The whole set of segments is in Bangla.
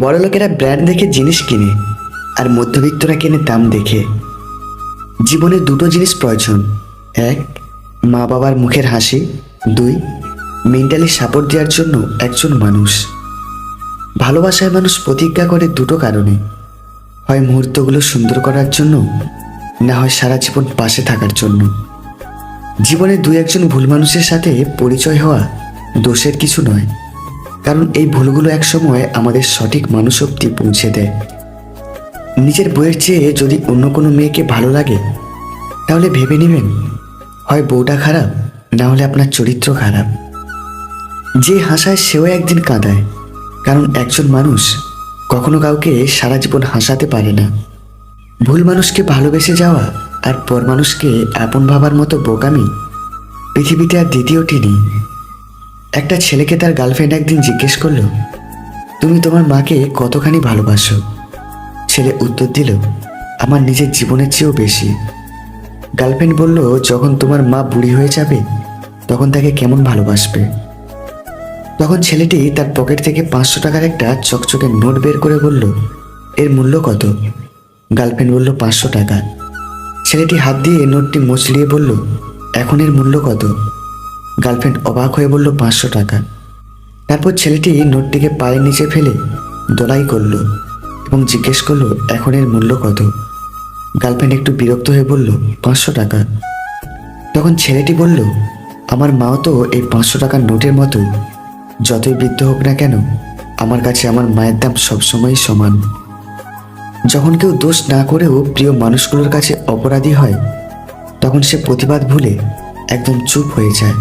বড়লোকেরা ব্র্যান্ড দেখে জিনিস কিনে আর মধ্যবিত্তরা কেনে দাম দেখে। জীবনে দুটো জিনিস প্রয়োজন। এক মা বাবার মুখের হাসি। দুই মেন্টালি সাপোর্ট দেওয়ার জন্য একজন মানুষ। ভালোবাসায় মানুষ প্রতিজ্ঞা করে দুটো কারণে। হয় মুহূর্তগুলো সুন্দর করার জন্য, না হয় সারা জীবন পাশে থাকার জন্য। জীবনে দু একজন ভুল মানুষের সাথে পরিচয় হওয়া দোষের কিছু নয়। কারণ এই ভুলগুলো একসময় আমাদের সঠিক মানুষ অব্দি পৌঁছে দেয়। নিজের বইয়ের চেয়ে যদি অন্য কোনো মেয়েকে ভালো লাগে, তাহলে ভেবে নেবেন, হয় বউটা খারাপ, না হলে আপনার চরিত্র খারাপ। যে হাসায় সেও একদিন কাঁদায়, কারণ একজন মানুষ কখনো কাউকে সারা জীবন হাসাতে পারে না। ভুল মানুষকে ভালোবেসে যাওয়া আর পর মানুষকে আপন ভাবার মতো বোকামি পৃথিবীতে আর দ্বিতীয়টি নেই। একটা ছেলেকে তার গার্লফ্রেন্ড একদিন জিজ্ঞেস করল, তুমি তোমার মাকে কতখানি ভালোবাসো? ছেলে উত্তর দিল, আমার নিজের জীবনের চেয়েও বেশি। গার্লফ্রেন্ড বলল, যখন তোমার মা বুড়ি হয়ে যাবে, তখন তাকে কেমন ভালোবাসবে? তখন ছেলেটি তার পকেট থেকে পাঁচশো টাকার একটা চকচকে নোট বের করে বলল, এর মূল্য কত? গার্লফ্রেন্ড বলল, পাঁচশো টাকা। ছেলেটি হাত দিয়ে নোটটি মুচড়িয়ে বলল, এখন এর মূল্য কত? গার্লফ্রেন্ড অবাক হয়ে বলল, পাঁচশো টাকা। তারপর ছেলেটি নোটটিকে পায়ের নিচে ফেলে দোলাই করল এবং জিজ্ঞেস করল, এখন এর মূল্য কত? গার্লফ্রেন্ড একটু বিরক্ত হয়ে বলল, পাঁচশো টাকা। তখন ছেলেটি বলল, আমার মাও তো এই পাঁচশো টাকার নোটের মতো। যতই বৃদ্ধ হোক না কেন, আমার কাছে আমার মায়ের দাম সবসময়ই সমান। যখন কেউ দোষ না করেও প্রিয় মানুষগুলোর কাছে অপরাধী হয়, তখন সে প্রতিবাদ ভুলে একদম চুপ হয়ে যায়।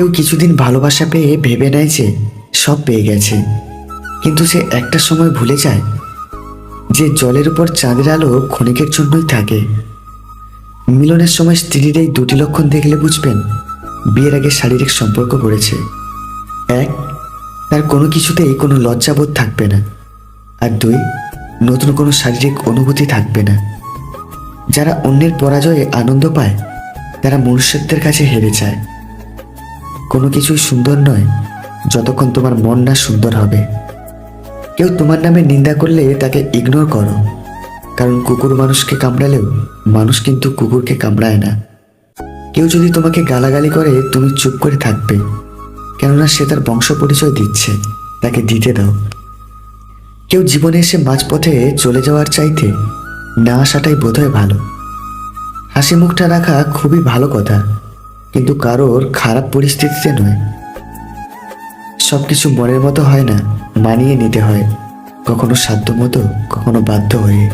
কেউ কিছুদিন ভালোবাসা পেয়ে ভেবে নেয় যে সব পেয়ে গেছে। কিন্তু সে একটা সময় ভুলে যায় যে জলের উপর চাঁদের আলো ক্ষণিকের জন্যই থাকে। মিলনের সময় স্ত্রীর এই দুটি লক্ষণ দেখলে বুঝবেন, বিয়ের আগে শারীরিক সম্পর্ক করেছে এক, তার কোনো কিছুতেই কোনো লজ্জাবোধ থাকবে না। আর দুই, নতুন কোনো শারীরিক অনুভূতি থাকবে না। যারা অন্যের পরাজয়ে আনন্দ পায়, তারা মনুষ্যত্বের কাছে হেরে যায়। কোনো কিছুই সুন্দর নয়, যতক্ষণ তোমার মন না সুন্দর হবে। কেউ তোমার নামে নিন্দা করলে তাকে ইগনোর করো, কারণ কুকুর মানুষকে কামড়ালেও মানুষ কিন্তু কুকুরকে কামড়ায় না। কেউ যদি তোমাকে গালাগালি করে, তুমি চুপ করে থাকবে, কেননা সে তার বংশ পরিচয় দিচ্ছে, তাকে দিতে দাও। কেউ জীবনে এসে মাঝপথে চলে যাওয়ার চাইতে না আসাটাই বোধহয় ভালো। হাসি মুখটা রাখা খুবই ভালো কথা। কিন্তু কারোর খারাপ পরিস্থিতিতে নয়। সব কিছু মনের মতো হয় না, মানিয়ে নিতে হয়, কখনো সাধ্য মতো কখনো বাধ্য হয়ে।